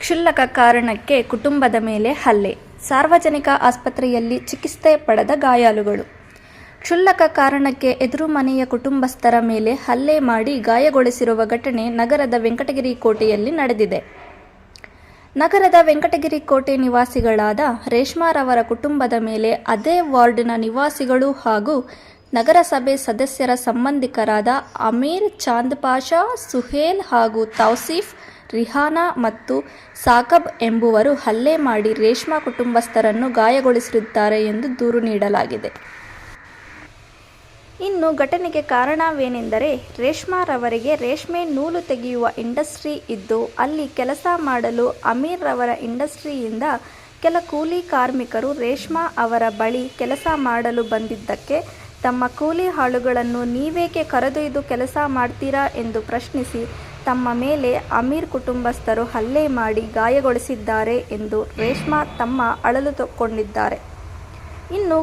ಕ್ಷುಲ್ಲಕ ಕಾರಣಕ್ಕೆ ಕುಟುಂಬದ ಮೇಲೆ ಹಲ್ಲೆ. ಸಾರ್ವಜನಿಕ ಆಸ್ಪತ್ರೆಯಲ್ಲಿ ಚಿಕಿತ್ಸೆ ಪಡೆದ ಗಾಯಾಳುಗಳು. ಕ್ಷುಲ್ಲಕ ಕಾರಣಕ್ಕೆ ಎದುರು ಮನೆಯ ಕುಟುಂಬಸ್ಥರ ಮೇಲೆ ಹಲ್ಲೆ ಮಾಡಿ ಗಾಯಗೊಳಿಸಿರುವ ಘಟನೆ ನಗರದ ವೆಂಕಟಗಿರಿ ಕೋಟೆಯಲ್ಲಿ ನಡೆದಿದೆ. ನಗರದ ವೆಂಕಟಗಿರಿ ಕೋಟೆ ನಿವಾಸಿಗಳಾದ ರೇಷ್ಮಾರವರ ಕುಟುಂಬದ ಮೇಲೆ ಅದೇ ವಾರ್ಡ್ನ ನಿವಾಸಿಗಳು ಹಾಗೂ ನಗರಸಭೆ ಸದಸ್ಯರ ಸಂಬಂಧಿಕರಾದ ಅಮೀರ್ ಚಾಂದ್ ಪಾಷಾ, ಸುಹೇಲ್ ಹಾಗೂ ತೌಸೀಫ್ ರಿಹಾನಾ ಮತ್ತು ಸಾಕಬ್ ಎಂಬುವರು ಹಲ್ಲೆ ಮಾಡಿ ರೇಷ್ಮಾ ಕುಟುಂಬಸ್ಥರನ್ನು ಗಾಯಗೊಳಿಸಿರುತ್ತಾರೆ ಎಂದು ದೂರು ನೀಡಲಾಗಿದೆ. ಇನ್ನು ಘಟನೆಗೆ ಕಾರಣವೇನೆಂದರೆ ರೇಷ್ಮಾರವರಿಗೆ ರೇಷ್ಮೆ ನೂಲು ತೆಗೆಯುವ ಇಂಡಸ್ಟ್ರಿ ಇದ್ದು, ಅಲ್ಲಿ ಕೆಲಸ ಮಾಡಲು ಅಮೀರ್ ರವರ ಇಂಡಸ್ಟ್ರಿಯಿಂದ ಕೆಲ ಕೂಲಿ ಕಾರ್ಮಿಕರು ರೇಷ್ಮಾ ಅವರ ಬಳಿ ಕೆಲಸ ಮಾಡಲು ಬಂದಿದ್ದಕ್ಕೆ ತಮ್ಮ ಕೂಲಿ ಹಾಳುಗಳನ್ನು ನೀವೇಕೆ ಕರೆದೊಯ್ದು ಕೆಲಸ ಮಾಡ್ತೀರಾ ಎಂದು ಪ್ರಶ್ನಿಸಿ ತಮ್ಮ ಮೇಲೆ ಅಮೀರ್ ಕುಟುಂಬಸ್ಥರು ಹಲ್ಲೆ ಮಾಡಿ ಗಾಯಗೊಳಿಸಿದ್ದಾರೆ ಎಂದು ರೇಷ್ಮಾ ತಮ್ಮ ಅಳಲು ತಕ್ಕೊಂಡಿದ್ದಾರೆ ಇನ್ನು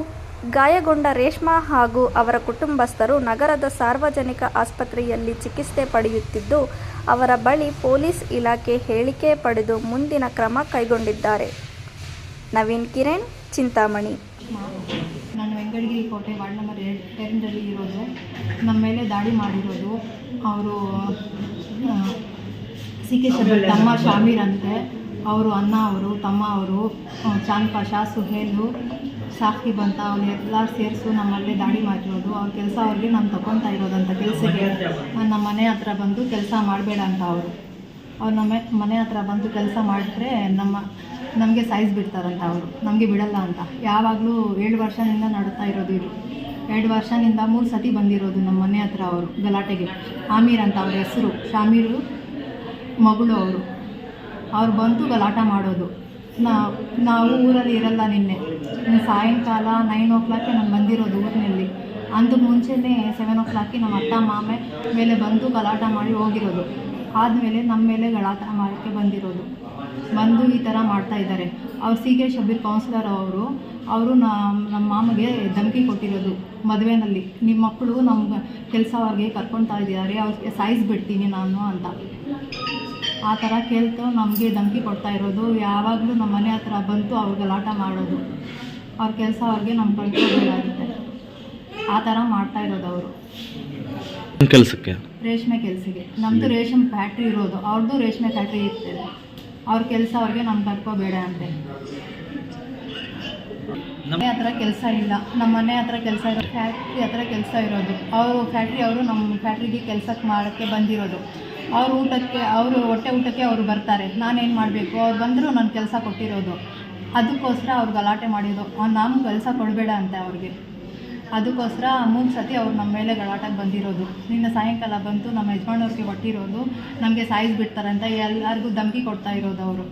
ಗಾಯಗೊಂಡ ರೇಷ್ಮಾ ಹಾಗೂ ಅವರ ಕುಟುಂಬಸ್ಥರು ನಗರದ ಸಾರ್ವಜನಿಕ ಆಸ್ಪತ್ರೆಯಲ್ಲಿ ಚಿಕಿತ್ಸೆ ಪಡೆಯುತ್ತಿದ್ದು, ಅವರ ಬಳಿ ಪೊಲೀಸ್ ಇಲಾಖೆ ಹೇಳಿಕೆ ಪಡೆದು ಮುಂದಿನ ಕ್ರಮ ಕೈಗೊಂಡಿದ್ದಾರೆ. ನವೀನ್ ಕಿರಣ್, ಚಿಂತಾಮಣಿ. ನಾನು ವೆಂಕಟಗಿರಿ ಕೋಟೆ ವಾರ್ಡ್ ನಂಬರ್ ಎರಡು ಎರಡರಲ್ಲಿ ಇರೋದು. ನಮ್ಮ ಮೇಲೆ ದಾಳಿ ಮಾಡಿರೋದು. ಅವರು ಸಿ ಕೆ ಶರ್ಮ ತಮ್ಮ ಶಾಮೀರ್ ಅಂತೆ. ಅವರು ಅಣ್ಣ ಅವರು ತಮ್ಮ ಅವರು ಚಾಂದ್ ಪಾಷಾ ಸುಹೇಲು ಸಾಕಿಬ್ ಅಂತ ಅವನ್ನೆಲ್ಲ ಎಲ್ಲ ಸೇರಿಸು ನಮ್ಮಲ್ಲಿ ದಾಳಿ ಮಾಡಿರೋದು. ಅವ್ರ ಕೆಲಸ ಅವ್ರಿಗೆ ನಾನು ತಗೊತಾ ಇರೋದಂತ ಕೆಲಸಕ್ಕೆ. ನಮ್ಮ ಮನೆ ಹತ್ರ ಬಂದು ಕೆಲಸ ಮಾಡಬೇಡ ಅಂತ ಅವರು. ಅವ್ರು ನಮ್ಮ ಮನೆ ಹತ್ರ ಬಂದು ಕೆಲಸ ಮಾಡಿದ್ರೆ ನಮ್ಮ ನಮಗೆ ಸೈಜ್ ಬಿಡ್ತಾರಂತ ಅವರು. ನಮಗೆ ಬಿಡಲ್ಲ ಅಂತ. ಯಾವಾಗಲೂ ಏಳು ವರ್ಷದಿಂದ ನಡುತ್ತಾ ಇರೋದು ಇದು. ಎರಡು ವರ್ಷದಿಂದ ಮೂರು ಸತಿ ಬಂದಿರೋದು ನಮ್ಮ ಮನೆ ಹತ್ರ ಅವರು, ಗಲಾಟೆಗೆ. ಆಮೀರ್ ಅಂತ ಅವ್ರ ಹೆಸರು, ಶಾಮೀರು ಮಗಳು ಅವರು. ಅವ್ರು ಬಂತು ಗಲಾಟ ಮಾಡೋದು. ನಾ- ನಾವು ಊರಲ್ಲಿ ಇರಲ್ಲ ನಿನ್ನೆ. ಸಾಯಂಕಾಲ ನೈನ್ ಓ ಕ್ಲಾಕ್ಗೆ ನಾನು ಬಂದಿರೋದು ಊರಿನಲ್ಲಿ. ಅಂದು ಮುಂಚೆನೇ ಸೆವೆನ್ ಓ ಕ್ಲಾಕ್ಗೆ ನಮ್ಮ ಅತ್ತ ಮಾಮೆ ಮೇಲೆ ಬಂದು ಗಲಾಟ ಮಾಡಿ ಹೋಗಿರೋದು. ಆದಮೇಲೆ ನಮ್ಮ ಮೇಲೆ ಗಲಾಟ ಮಾಡೋಕ್ಕೆ ಬಂದಿರೋದು. ಬಂದು ಈ ಥರ ಮಾಡ್ತಾ ಇದ್ದಾರೆ. ಅವ್ರು ಸಿ ಕೆ ಶಬೀರ್ ಕೌನ್ಸಿಲರ್ ಅವರು ಅವರು ನಮ್ಮ ಮಾಮಗೆ ಧಮಕಿ ಕೊಟ್ಟಿರೋದು ಮದುವೆನಲ್ಲಿ. ನಿಮ್ಮ ಮಕ್ಕಳು ನಮ್ಮ ಕೆಲಸ ಅವ್ರಿಗೆ ಕರ್ಕೊತಾ ಇದ್ದಾರೆ ಅವ್ರಿಗೆ ಸಾಯಿಸ್ಬಿಡ್ತೀನಿ ನಾನು ಅಂತ. ಆ ಥರ ಕೇಳ್ತು ನಮಗೆ ಧಮಕಿ ಕೊಡ್ತಾ ಇರೋದು. ಯಾವಾಗಲೂ ನಮ್ಮ ಮನೆ ಹತ್ರ ಬಂತು ಅವ್ರು ಗಲಾಟ ಮಾಡೋದು. ಅವ್ರ ಕೆಲಸ ಅವ್ರಿಗೆ ನಮ್ಮ ಕಳ್ಕೊಬೇಕಾಗುತ್ತೆ ಆ ಥರ ಮಾಡ್ತಾ ಇರೋದು ಅವರು. ಕೆಲಸಕ್ಕೆ? ರೇಷ್ಮೆ ಕೆಲಸಕ್ಕೆ ನಮ್ಮದು ರೇಷ್ಮೆ ಫ್ಯಾಕ್ಟ್ರಿ ಇರೋದು. ಅವ್ರದ್ದು ರೇಷ್ಮೆ ಫ್ಯಾಕ್ಟ್ರಿ ಇರ್ತದೆ. ಅವ್ರ ಕೆಲಸ ಅವ್ರಿಗೆ ನಮ್ಮ ಕರ್ಕೋಬೇಡ ಅಂತೆ. ಮನೆ ಹತ್ರ ಕೆಲಸ ಇಲ್ಲ. ನಮ್ಮ ಮನೆ ಹತ್ರ ಕೆಲಸ ಇರೋ ಫ್ಯಾಕ್ಟ್ರಿ ಹತ್ರ ಕೆಲಸ ಇರೋದು. ಅವರು ಫ್ಯಾಕ್ಟ್ರಿ ಅವರು ನಮ್ಮ ಫ್ಯಾಕ್ಟ್ರಿಗೆ ಕೆಲಸಕ್ಕೆ ಮಾಡೋಕ್ಕೆ ಬಂದಿರೋದು. ಅವ್ರ ಊಟಕ್ಕೆ, ಅವರು ಹೊಟ್ಟೆ ಊಟಕ್ಕೆ ಅವರು ಬರ್ತಾರೆ. ನಾನೇನು ಮಾಡಬೇಕು? ಅವ್ರು ಬಂದರೂ ನಾನು ಕೆಲಸ ಕೊಟ್ಟಿರೋದು. ಅದಕ್ಕೋಸ್ಕರ ಅವ್ರು ಗಲಾಟೆ ಮಾಡಿದ್ದು. ನಾನು ಕೆಲಸ ಕೊಡಬೇಡ ಅಂತೆ ಅವ್ರಿಗೆ. ಅದಕ್ಕೋಸ್ಕರ ಮೂರು ಸತಿ ಅವ್ರು ನಮ್ಮ ಮೇಲೆ ಗಲಾಟಾಗಿ ಬಂದಿರೋದು. ನಿನ್ನ ಸಾಯಂಕಾಲ ಬಂತು, ನಮ್ಮ ಯಜಮಾನವ್ರಿಗೆ ಹೊಟ್ಟಿರೋದು, ನಮಗೆ ಸಾಯಿಸ್ಬಿಡ್ತಾರಂತ ಎಲ್ಲರಿಗೂ ಧಮಕಿ ಕೊಡ್ತಾ ಇರೋದು ಅವರು.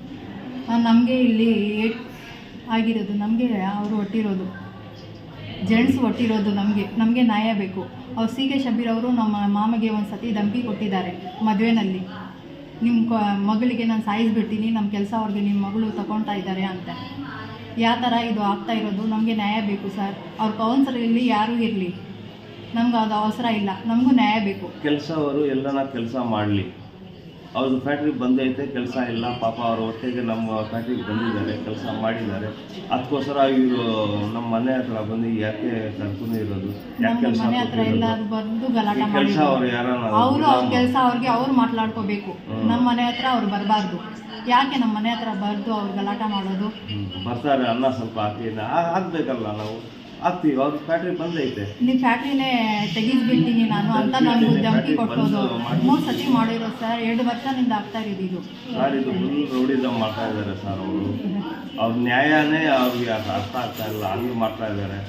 ನಮಗೆ ಇಲ್ಲಿ ಏಟ್ ಆಗಿರೋದು, ನಮಗೆ ಅವರು ಹೊಟ್ಟಿರೋದು. ಜೆಂಟ್ಸ್ ಹೊಟ್ಟಿರೋದು ನಮಗೆ ನಮಗೆ ನ್ಯಾಯ ಬೇಕು. ಅವ್ರು ಸಿ ಕೆ ಶಬೀರ್ ಅವರು ನಮ್ಮ ಮಾಮಗೆ ಒಂದು ಸತಿ ಧಮಕಿ ಕೊಟ್ಟಿದ್ದಾರೆ ಮದುವೆನಲ್ಲಿ. ನಿಮ್ಮ ಮಗಳಿಗೆ ನಾನು ಸಾಯಿಸ್ಬಿಡ್ತೀನಿ ನಮ್ಮ ಕೆಲಸ ಅವ್ರಿಗೆ ನಿಮ್ಮ ಮಗಳು ತಗೊಳ್ತಾ ಇದ್ದಾರೆ ಅಂತ. ಯಾವ ಥರ ಇದು ಆಗ್ತಾ ಇರೋದು, ನಮಗೆ ನ್ಯಾಯ ಬೇಕು ಸರ್. ಅವ್ರ ಇರಲಿ ಯಾರೂ ಇರಲಿ. ನಮ್ಗೆ ಅದು ಅವಸರ ಇಲ್ಲ. ನಮಗೂ ನ್ಯಾಯ ಬೇಕು. ಕೆಲಸ ಅವರು ಎಲ್ಲನ ಕೆಲಸ ಮಾಡಲಿ. ಅವ್ರದ್ದು ಫ್ಯಾಕ್ಟ್ರಿಗೆ ಬಂದೈತೆ ಕೆಲಸ ಇಲ್ಲ. ಪಾಪ ಅವ್ರ ಹೊಟ್ಟೆಗೆ ನಮ್ಮ ಫ್ಯಾಕ್ಟ್ರಿಗೆ ಬಂದಿದ್ದಾರೆ ಕೆಲಸ ಮಾಡಿದ್ದಾರೆ. ಅದಕ್ಕೋಸ್ಕರ ಇವರು ನಮ್ಮ ಮನೆ ಹತ್ರ ಬಂದು ಯಾಕೆ ಕರ್ಕೊಂಡಿರೋದು ಯಾಕೆ ನಮ್ಮ ಕೆಲಸ ಕೆಲಸ ಅವ್ರು ಯಾರು ಅವರು ಅವ್ರ ಕೆಲಸ ಅವ್ರಿಗೆ ಅವ್ರು ಮಾತಾಡ್ಕೋಬೇಕು ನಮ್ಮ ಮನೆ ಹತ್ರ ಅವ್ರು ಬರಬಾರ್ದು. ಯಾಕೆ ನಮ್ಮ ಮನೆ ಹತ್ರ ಬರ್ದು ಅವ್ರು ಗಲಾಟ ಮಾಡೋದು. ಬರ್ತಾರೆ ಅನ್ನ ಸ್ವಲ್ಪ ಹಾಕಿ ಆಗ್ಬೇಕಲ್ಲ ಹಾಕ್ಬೇಕಲ್ಲ ನಾವು. ಹಾಕ್ತೀವಿ ಅವ್ರ ಫ್ಯಾಕ್ಟ್ರಿಗೆ ಬಂದೈತೆ ನಿಮ್ಮ ಫ್ಯಾಕ್ಟ್ರಿನೇ ತೆಗಿಸ್ಬಿಡ್ತೀನಿ ನಾನು ಅಂತ ನಮ್ಗೆ ಧಮಕಿ ಕೊಟ್ಟೋದು ಮೂರು ಸತಿ ಮಾಡಿರೋ ಸರ್ ಎರಡು ವರ್ಷದಿಂದ ಆಗ್ತಾ ಇರೋದು ಸರ್ ಇದು ಫುಲ್ ರೌಡಿಸಮ್ ಮಾಡ್ತಾ ಇದ್ದಾರೆ ಸರ್ ಅವರು. ಅವ್ರ ನ್ಯಾಯನೇ ಅವ್ರಿಗೆ ಅರ್ಥ ಆಗ್ತಾ ಇಲ್ಲ ಹಂಗೆ ಮಾಡ್ತಾ ಇದ್ದಾರೆ.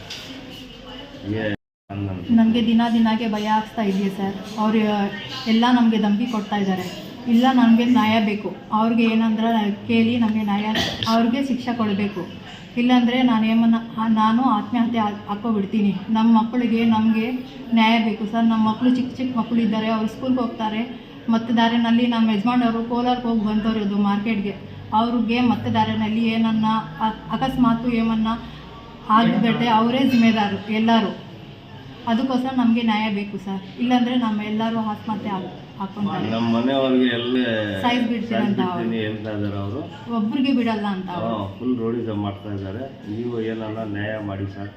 ನಮಗೆ ದಿನ ದಿನಾಗೆ ಭಯ ಆಗ್ತಾ ಇದೆಯಾ ಸರ್? ಅವ್ರು ಎಲ್ಲ ನಮಗೆ ಧಮಕಿ ಕೊಡ್ತಾ ಇದ್ದಾರೆ. ಇಲ್ಲ, ನಮಗೆ ನ್ಯಾಯ ಬೇಕು. ಅವ್ರಿಗೆ ಏನಂದ್ರೆ ಕೇಳಿ ನಮಗೆ ನ್ಯಾಯ, ಅವ್ರಿಗೆ ಶಿಕ್ಷೆ ಕೊಡಬೇಕು. ಇಲ್ಲಾಂದರೆ ನಾನು ಏಮನ್ನ, ನಾನು ಆತ್ಮಹತ್ಯೆ ಹಾಕೋಬಿಡ್ತೀನಿ ನಮ್ಮ ಮಕ್ಕಳಿಗೆ ನಮಗೆ ನ್ಯಾಯ ಬೇಕು ಸರ್. ನಮ್ಮ ಮಕ್ಕಳು ಚಿಕ್ಕ ಚಿಕ್ಕ ಮಕ್ಕಳು ಇದ್ದಾರೆ, ಅವ್ರು ಸ್ಕೂಲ್ಗೆ ಹೋಗ್ತಾರೆ ಮತ್ತು ದಾರಿನಲ್ಲಿ ನಮ್ಮ ಯಜಮಾನವರು ಕೋಲಾರಕ್ಕೆ ಹೋಗಿ ಬಂದವರದು ಮಾರ್ಕೆಟ್ಗೆ. ಅವ್ರಿಗೆ ಮತ್ತೆ ದಾರಿನಲ್ಲಿ ಏನನ್ನ ಅಕಸ್ಮಾತ್ ಏಮನ್ನ ಆಗಿಬಿಟ್ಟೆ, ಅವರೇ ಜಿಮ್ಮೆದಾರು ಎಲ್ಲರೂ. ಅದಕ್ಕೋಸ್ಕರ ನಮಗೆ ನ್ಯಾಯ ಬೇಕು ಸರ್. ಇಲ್ಲಾಂದರೆ ನಮ್ಮ ಎಲ್ಲರೂ ಆತ್ಮಹತ್ಯೆ ಆಗುತ್ತೆ ನಮ್ಮ ಮನೆಯವ್ರಿಗೆ ಎಲ್ಲ ಸೈಜ್ ಬಿಡ್ತೀರಂತ ಅವ್ರು. ಬಿಡ್ತೀನಿ ಹೇಳ್ತಾ ಇದ್ದಾರೆ ಅವರು ಒಬ್ರಿಗೆ ಬಿಡಲ್ಲ ಅಂತ ಅವ್ರು. ಫುಲ್ ರೋಡಿಸಮ್ ಮಾಡ್ತಾ ಇದ್ದಾರೆ ನೀವು ಏನಲ್ಲ ನ್ಯಾಯ ಮಾಡಿ ಸರ್